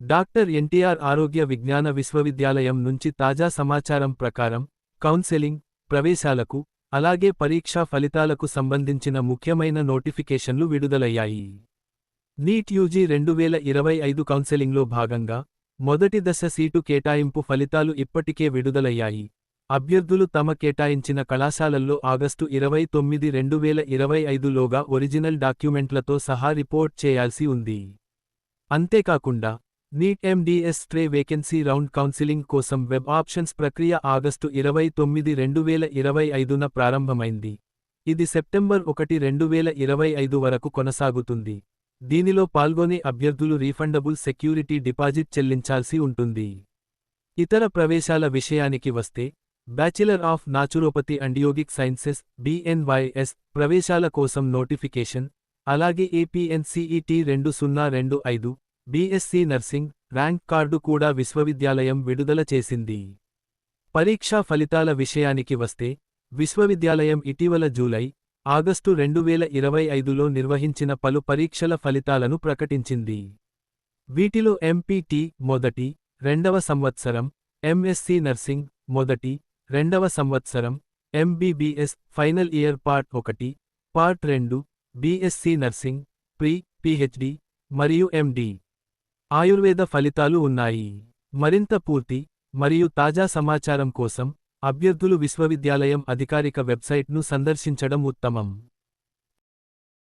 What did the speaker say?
Doctor NTR ఆరోగ్య విజ్ఞాన విశ్వవిద్యాలయం నుంచి తాజా సమాచారం ప్రకారం కౌన్సెలింగ్ ప్రవేశాలకు అలాగే పరీక్షా ఫలితాలకు సంబంధించిన ముఖ్యమైన నోటిఫికేషన్లు విడుదలయ్యాయి. నీట్ యూజీ రెండు వేల ఇరవై ఐదు కౌన్సెలింగ్లో భాగంగా మొదటి దశ సీటు కేటాయింపు ఫలితాలు ఇప్పటికే విడుదలయ్యాయి. అభ్యర్థులు తమ కేటాయించిన కళాశాలల్లో ఆగస్టు ఇరవై తొమ్మిది రెండు వేల ఇరవై ఐదులోగా ఒరిజినల్ డాక్యుమెంట్లతో సహా రిపోర్ట్ చేయాల్సి ఉంది. అంతేకాకుండా NEET MDS stray vacancy round counselling కోసం వెబ్ ఆప్షన్స్ ప్రక్రియ ఆగస్టు ఇరవై తొమ్మిది రెండు వేల ఇరవై ఐదున ప్రారంభమైంది. ఇది సెప్టెంబర్ ఒకటి రెండు వేల ఇరవై ఐదు వరకు కొనసాగుతుంది. దీనిలో పాల్గొనే అభ్యర్థులు రీఫండబుల్ సెక్యూరిటీ డిపాజిట్ చెల్లించాల్సి ఉంటుంది. ఇతర ప్రవేశాల విషయానికి వస్తే bachelor of naturopathy and yogic sciences BNYS ప్రవేశాల కోసం నోటిఫికేషన్ అలాగే ఏపీఎన్సీఈటీ రెండు సున్నా రెండు ఐదు బీఎస్సీ నర్సింగ్ ర్యాంక్ కార్డు కూడా విశ్వవిద్యాలయం విడుదల చేసింది. పరీక్షా ఫలితాల విషయానికి వస్తే విశ్వవిద్యాలయం ఇటీవల జూలై ఆగస్టు రెండు వేల ఇరవై ఐదులో నిర్వహించిన పలు పరీక్షల ఫలితాలను ప్రకటించింది. వీటిలో ఎంపీటీ మొదటి రెండవ సంవత్సరం ఎంఎస్సి నర్సింగ్ మొదటి రెండవ సంవత్సరం ఎంబీబీఎస్ ఫైనల్ ఇయర్ పార్ట్ ఒకటి పార్ట్ రెండు బీఎస్సీ నర్సింగ్ ప్రీ పిహెచ్డి మరియు ఎండీ. ఆయుర్వేద ఫలితాలు ఉన్నాయి. మరింత పూర్తి మరియు తాజా సమాచారం కోసం అభ్యర్థులు విశ్వవిద్యాలయం అధికారిక వెబ్సైట్ను సందర్శించడం ఉత్తమం.